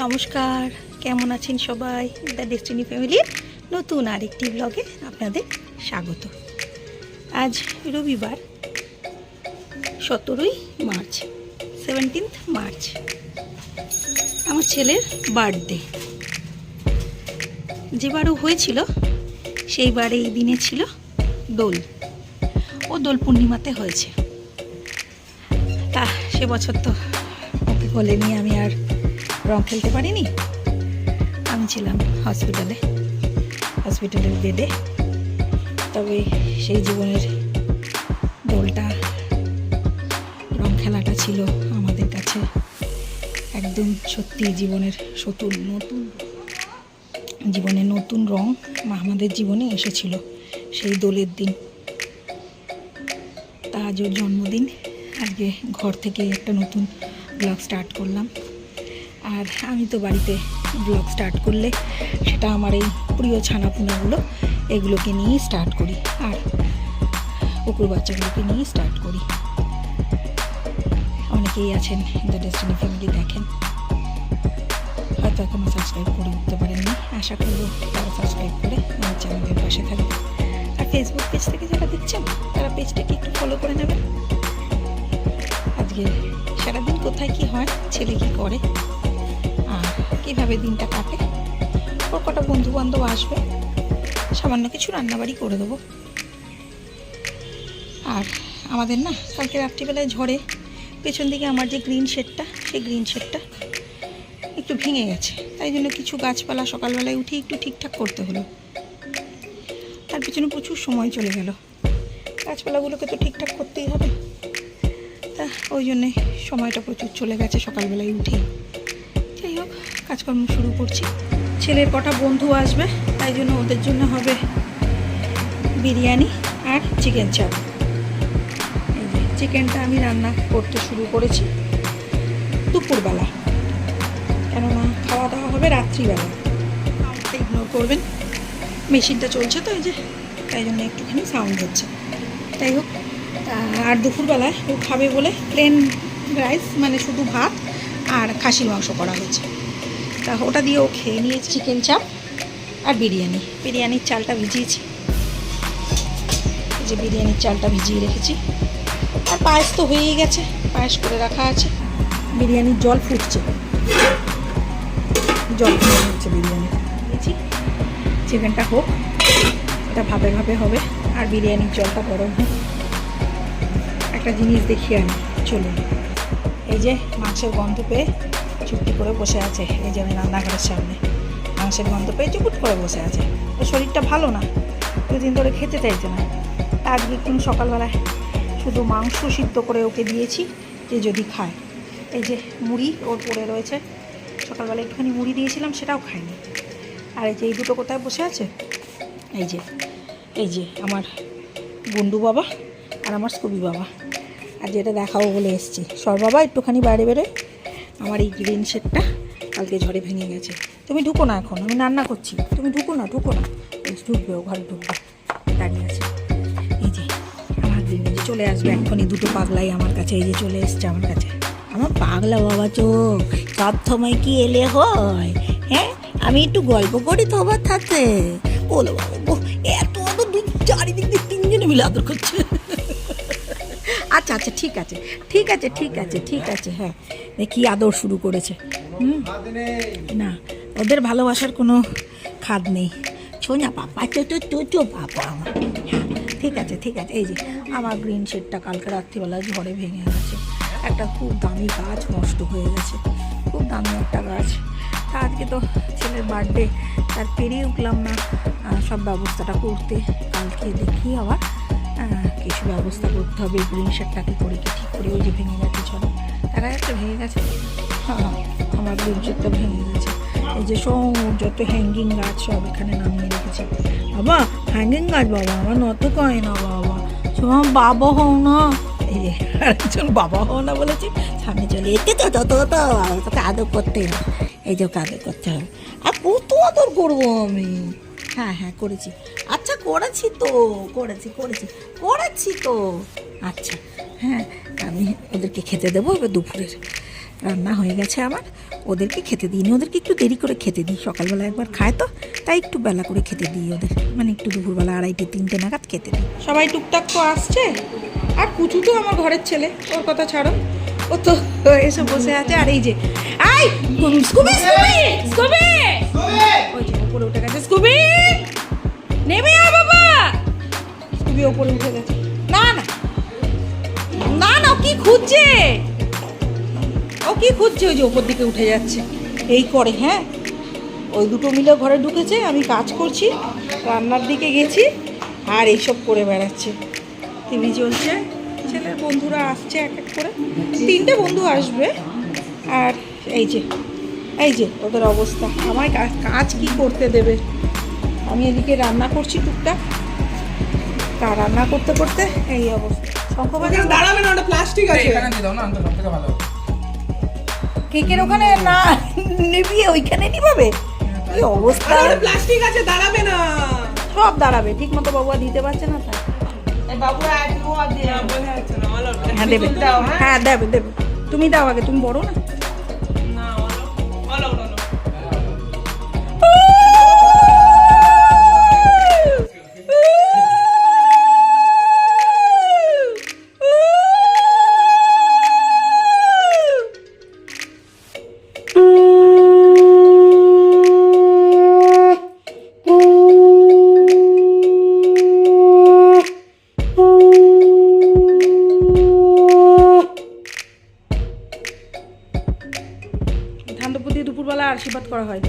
নমস্কার, কেমন আছেন সবাই? দ্য ডেস্টিনি ফ্যামিলির নতুন আরেকটি ব্লগে আপনাদের স্বাগত। আজ রবিবার, সতেরোই মার্চ সেভেন্টিন্থ মার্চ, আমার ছেলের বার্থডে যেবারও হয়েছিল, সেইবার এই দিনে ছিল দোল। ও দোল পূর্ণিমাতে হয়েছে। তা, সে বছর তো কোলে আমি আর রং খেলতে পারিনি। আমি ছিলাম হসপিটালে হসপিটালের বেডে তবে সেই জীবনের দোলটা, রং খেলাটা ছিল আমাদের কাছে একদম সত্যি জীবনের সতুন নতুন। জীবনে নতুন রং আমাদের জীবনে এসেছিল সেই দোলের দিন। তা জন্মদিন। আজকে ঘর থেকে একটা নতুন ব্লগ স্টার্ট করলাম। আর আমি তো বাড়িতে ব্লগ স্টার্ট করলে সেটা আমার এই প্রিয় ছানাপুনাগুলো, এগুলোকে নিয়েই স্টার্ট করি। আর কুকুর বাচ্চাগুলোকে নিয়েই স্টার্ট করি। অনেকেই আছেন দ্য ডেস্টিনি ফ্যামিলি দেখেন। হয়তো এখনও সাবস্ক্রাইব করে উঠতে পারেননি। আশা করব তারা সাবস্ক্রাইব করে আমার চ্যানেলের পাশে থাকবে। আর ফেসবুক পেজ থেকে যারা দেখছেন, তারা পেজটাকে একটু ফলো করে নেবেন। আজকে সারাদিন কোথায় কি হয়, ছেলে কি করে কীভাবে দিনটা কাটে। ওর কটা বন্ধু বান্ধব আসবে, সামান্য কিছু রান্নাবাড়ি করে দেবো। আর আমাদের না, কালকে রাত্রিবেলায় ঝড়ে পেছন দিকে আমার যে গ্রিন শেডটা সেই গ্রিন শেডটা একটু ভেঙে গেছে। তাই জন্য কিছু গাছপালা সকালবেলায় উঠে একটু ঠিকঠাক করতে হলো। তার পেছনে প্রচুর সময় চলে গেল। গাছপালাগুলোকে তো ঠিকঠাক করতেই হবে। তা ওই জন্যে সময়টা প্রচুর চলে গেছে সকালবেলায় উঠে যাই হোক কাজকর্ম শুরু করছি। ছেলের কটা বন্ধু আসবে, তাই জন্য ওদের জন্য হবে বিরিয়ানি আর চিকেন চাপ। চিকেনটা আমি রান্না করতে শুরু করেছি দুপুরবেলা। কেননা খাওয়া দাওয়া হবে রাত্রিবেলা। ইগনোর করবেন। মেশিনটা চলছে তো এই যে, তাই জন্য একটুখানি সাউন্ড হচ্ছে। যাই হোক আর দুপুরবেলায় ও খাবে বলে প্লেন রাইস মানে শুধু ভাত আর খাসির মাংস করা হয়েছে। তা ওটা দিয়ে ও খেয়ে নিয়েছে। চিকেন চাপ আর বিরিয়ানি। বিরিয়ানির চালটা ভিজিয়েছি। এই যে বিরিয়ানির চালটা ভিজিয়ে রেখেছি। আর পায়েস তো হয়েই গেছে পায়েস করে রাখা আছে। বিরিয়ানির জল ফুটছে। জল ফুটে হচ্ছে বিরিয়ানি দিয়েছি। চিকেনটা হোক এটা ভাবে ভাবে হবে আর বিরিয়ানির জলটা গরম হোক। একটা জিনিস দেখিয়ে আনি চলুন। এই যে মাংসের গন্ধ পেয়ে চুপটি করে বসে আছে, এই যে আমি রান্নাঘরের সামনে। মাংসের গন্ধ পেয়ে চুপুট করে বসে আছে। ওর শরীরটা ভালো না, দুদিন ধরে খেতে চাইছে না। আজকে একটু সকালবেলায় শুধু মাংস সিদ্ধ করে ওকে দিয়েছি যে যদি খায়। এই যে মুড়ি ওর পড়ে রয়েছে সকালবেলা একটুখানি মুড়ি দিয়েছিলাম সেটাও খায়নি আর এই যে এই দুটো কোথায় বসে আছে? এই যে এই যে আমার বন্ধু বাবা আর আমার স্কুবি বাবা। আর যেটা দেখাবো বলে এসছি। সর বাবা, একটুখানি বাইরে বেরোয়। আমার এই গ্রিন শেডটা কালকে ঝড়ে ভেঙে গেছে। তুমি ঢুকো না এখন, আমি রান্না করছি। তুমি ঢুকো না ঢুকো না। ঢুকবে ও, ঘরে ঢুকবে। দাঁড়িয়ে আছে। এই যে, আমার গ্রিন চলে আসবে এখনই দুটো পাগলাই আমার কাছে, এই যে চলে এসছে আমার কাছে। আমার পাগলা বাবা চোখ সব সময় কি এলে হয়? হ্যাঁ আমি একটু গল্প করি তো তোমার সাথে। বলো বাবা এত এত দুই চারিদিক দিয়ে তিনজনে মিলে আদর করছে। আচ্ছা আচ্ছা ঠিক আছে ঠিক আছে ঠিক আছে ঠিক আছে হ্যাঁ। দেখি আদর শুরু করেছে। হুম, না, ওদের ভালোবাসার কোনো খাদ নেই। ছোঁয়া পাপা চো চো চো চো পাপা আমার। হ্যাঁ ঠিক আছে ঠিক আছে, এই যে, আমার গ্রিন শেডটা কালকে রাত্রিবেলা ঝড়ে ভেঙে গেছে। একটা খুব দামি গাছ নষ্ট হয়ে গেছে। খুব দামি একটা গাছ। তা আজকে তো ছেলের বার্থডে তার পেরিয়ে উঠলাম না। সব ব্যবস্থাটা করতে, কালকে দেখি আবার কিছু ব্যবস্থা করতে হবে গ্রিন শেডটাকে করে কি ঠিক করে ওই যে ভেঙে গেছে, চলো। দেখা যাচ্ছে ভেঙে গেছে? হ্যাঁ আমার গ্রিন শেডটা ভেঙে গেছে। এই যে সব যত হ্যাঙ্গিং গাছ সব এখানে নামিয়ে রেখেছি। বাবা হ্যাঙ্গিং গাছ বাবা, আমার নত কয় না বাবা। তোমার বাবা হও না। আরেকজন বাবা হও না বলেছি, সামনে চলে এতে তো তত তো তোকে আদর করতে এই যে আদর করতে হবে। আর কত আদর করব আমি? হ্যাঁ হ্যাঁ করেছি। আচ্ছা করেছি তো করেছি করেছি করেছি তো। আচ্ছা হ্যাঁ আমি ওদেরকে খেতে দেবো এবার দুপুরের। রান্না হয়ে গেছে আমার ওদেরকে খেতে দিই নি ওদেরকে একটু দেরি করে খেতে দিই সকালবেলা একবার খায় তো তাই একটু বেলা করে খেতে দিই ওদের। মানে একটু দুপুরবেলা আড়াইটে তিনটে নাগাদ খেতে দিই। সবাই টুকটাক তো আসছে আর কুচু তো আমার ঘরের ছেলে ওর কথা ছাড়ো। ও তো এসে বসে আছে আর এই যে আই স্কুবি স্কুবি! স্কুবি! ওই যে উপরে উঠে গেছে স্কুবি! নেমে আয় বাবা। স্কুবি ওপরে উঠে গেছে। না না। না না কি খুঁজছে? ও কি খুঁজছে? ওই যে ওপর দিকে উঠে যাচ্ছে। এই করে হ্যাঁ? ওই দুটো মিলে ঘরে ঢুকেছে, আমি কাজ করছি, রান্নার দিকে গেছি, আর এইসব করে বেড়াচ্ছে। টিভি চলছে, ছেলের বন্ধুরা আসছে এক এক করে। তিনটে বন্ধু আসবে। আর এই যে এই যে, ওদের অবস্থা। আমায় কাজ কি করতে দেবে? আমি এদিকে রান্না করছি টুকটাক। তা রান্না করতে করতে এই অবস্থা। দাঁড়াবে না ওটা প্লাস্টিক আছে। এখানে দিয়ে দাও না তো ভালো কেকের ওখানে না নিবি ওইখানে নিবাবে? অবস্থা? প্লাস্টিক আছে দাঁড়াবে না। সব দাঁড়াবে ঠিক মতো বাবুয়া দিতে পারছে না তাই। হ্যাঁ দেবে। হ্যাঁ দেবে দেবে। তুমি দাও আগে তুমি বড় না? করা হয়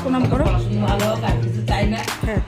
প্রণাম করো। ভালো হোক আর কিছু চাই না হ্যাঁ।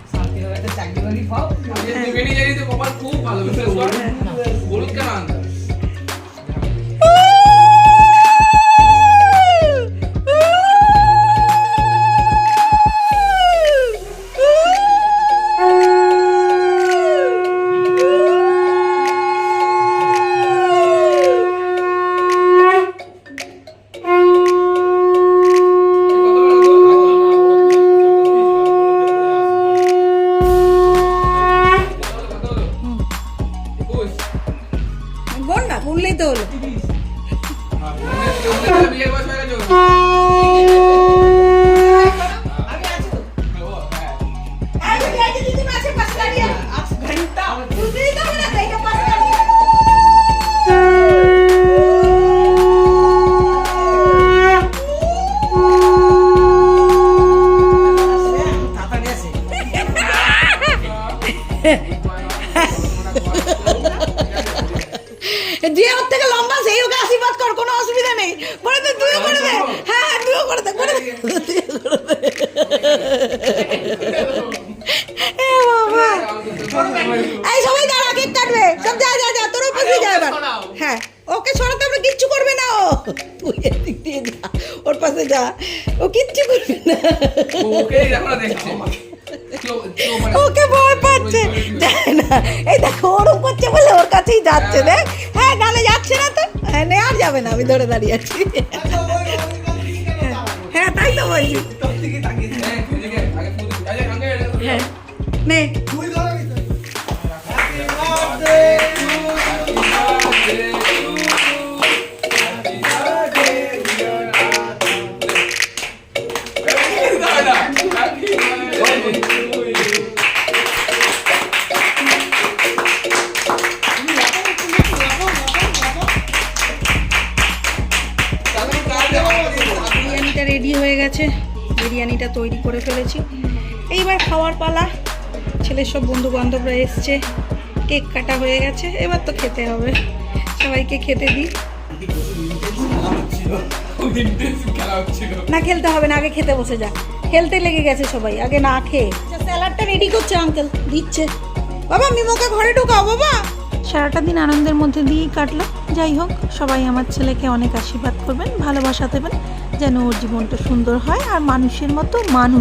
বিয়ের বয়স হয়ে গেছে এ বাবা। এই সবাই দাঁড়া কেক কাটবে। সব যা যা যা তোর পাশে যা এবার। হ্যাঁ ওকে সরাতে আমরা কিচ্ছু করবে না ও। তুই এদিক দিয়ে যা ওর পাশে যা। ও কিচ্ছু করবে না। ওকে মানে- ওকে ভয় পাচ্ছে। যায় না এই দেখো ওরম করছে বলে ওর কাছেই যাচ্ছে দেখ। হ্যাঁ গালে যাচ্ছে না তো। হ্যাঁ নে আর যাবে না আমি ধরে দাঁড়িয়ে আছি। হ্যাঁ তাই তো বলছি। বিরিয়ানিটা রেডি হয়ে গেছে। বিরিয়ানিটা তৈরি করে ফেলেছি। এইবার খাওয়ার পালা। ছেলের সব বন্ধু বান্ধবরা এসছে কেক কাটা হয়ে গেছে এবার তো খেতে হবে। সবাইকে খেতে দিই। না খেলতে হবে না আগে খেতে বসে যা। খেলতে লেগে গেছে সবাই আগে না খেয়ে। স্যালাডটা রেডি করছে আঙ্কেল দিচ্ছে। বাবা মিমোকে ঘরে ঢুকাও বাবা। সারাটা দিন আনন্দের মধ্যে দিয়েই কাটলো। যাই হোক সবাই আমার ছেলেকে অনেক আশীর্বাদ করবেন ভালোবাসা দেবেন যেন ওর জীবনটা সুন্দর হয় আর মানুষের মতো মানুষ